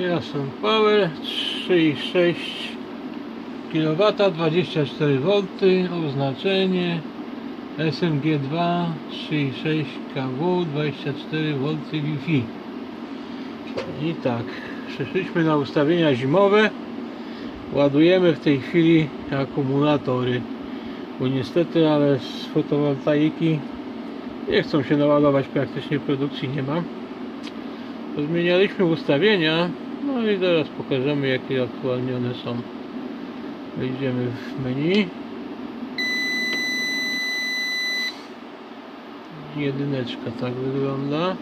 Jason Power 3,6 kW 24 V oznaczenie SMG2 3,6 kW 24 V Wi-Fi. I tak przeszliśmy na ustawienia zimowe. Ładujemy w tej chwili akumulatory bo niestety ale z fotowoltaiki nie chcą się naładować praktycznie produkcji nie ma. Zmienialiśmy ustawienia, no i zaraz pokażemy jakie aktualnie one są. Wejdziemy w menu. Jedyneczka tak wygląda.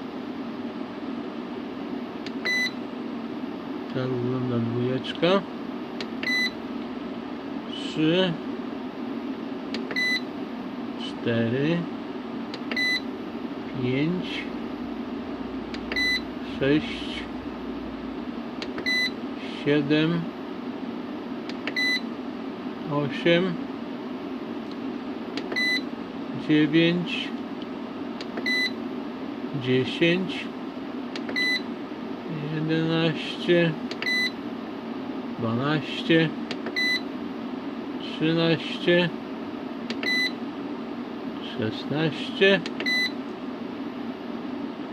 Tak wygląda dwójeczka. Trzy. Cztery. Pięć sześć, siedem, osiem, dziewięć, dziesięć, jedenaście, dwanaście, trzynaście, szesnaście,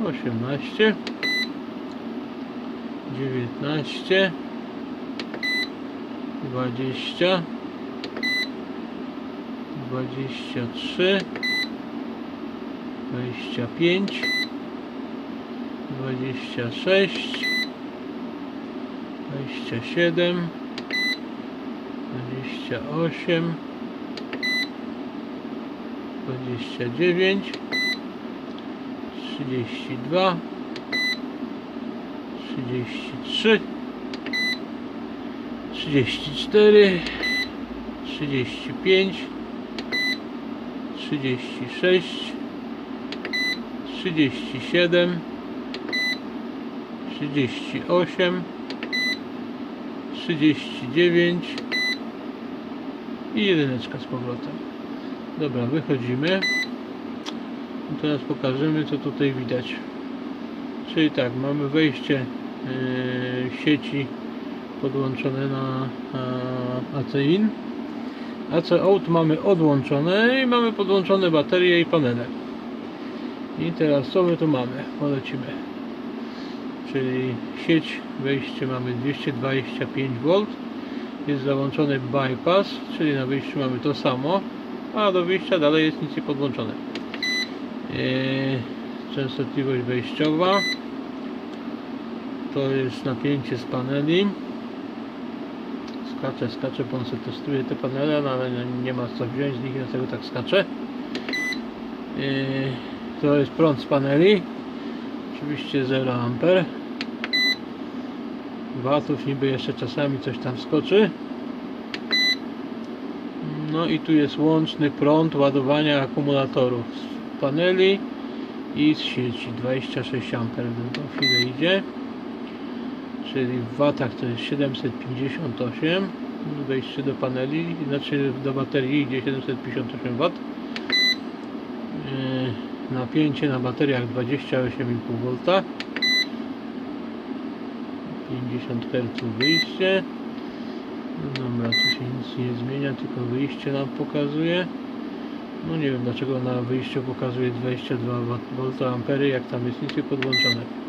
osiemnaście dziewiętnaście, dwadzieścia, dwadzieścia trzy, dwadzieścia pięć, dwadzieścia sześć, dwadzieścia siedem, dwadzieścia osiem, dwadzieścia dziewięć, trzydzieści dwa. 33 34 35 36 37 38 39 i jedyneczka z powrotem. Dobra wychodzimy. I teraz pokażemy co tutaj widać. Czyli tak mamy wejście e, sieci podłączone na e, AC-IN AC-OUT mamy odłączone i mamy podłączone baterie i panele. I teraz co my tu mamy? polecimy czyli sieć wejście mamy 225V jest załączony bypass czyli na wyjściu mamy to samo a do wyjścia dalej jest nic nie podłączone. Eee, częstotliwość wejściowa. To jest napięcie z paneli skacze, skacze, bo on sobie testuje te panele, no ale nie- nie ma co wziąć z nich, dlatego tak skacze to jest prąd z paneli. Oczywiście 0 amper. Watów niby jeszcze czasami coś tam skoczy. No i tu jest łączny prąd ładowania akumulatorów z paneli i z sieci. 26 A to chwilę idzie czyli w watach to jest 758 wejście do paneli znaczy do baterii idzie 758 W Yy, napięcie na bateriach 28,5 V 50 Hz wyjście. No dobra tu się nic nie zmienia tylko wyjście nam pokazuje. No nie wiem dlaczego na wyjściu pokazuje 22 V ampery jak tam jest nic nie podłączone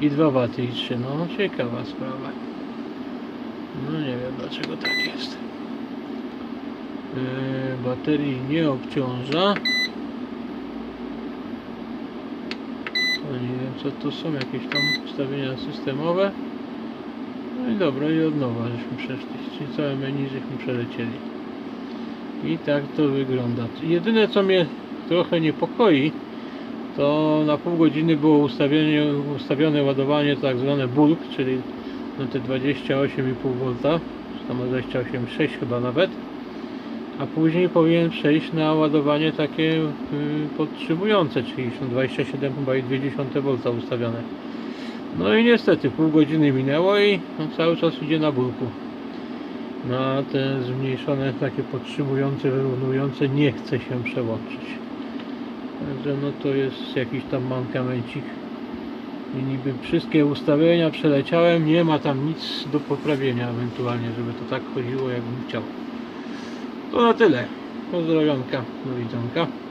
i 2 W i 3 no ciekawa sprawa. No nie wiem dlaczego tak jest. Yy, baterii nie obciąża. To nie wiem co to są jakieś tam ustawienia systemowe. No i dobra i od nowa żeśmy przeszli. Czyli całe menu żeśmy przelecieli. I tak to wygląda. Jedyne co mnie trochę niepokoi, to na pół godziny było ustawienie, ustawione ładowanie tak zwane bulk, czyli na te 28,5 V, czy tam 28,6 chyba nawet, a później powinien przejść na ładowanie takie y, podtrzymujące, czyli są 27 chyba i 0,2 V ustawione. No i niestety pół godziny minęło i on cały czas idzie na bulku na te zmniejszone takie podtrzymujące, wyrównujące nie chce się przełączyć. Także no to jest jakiś tam mankamencik I niby wszystkie ustawienia przeleciałem, nie ma tam nic do poprawienia ewentualnie, żeby to tak chodziło jakbym chciał. To na tyle. Pozdrowionka, do widzonka.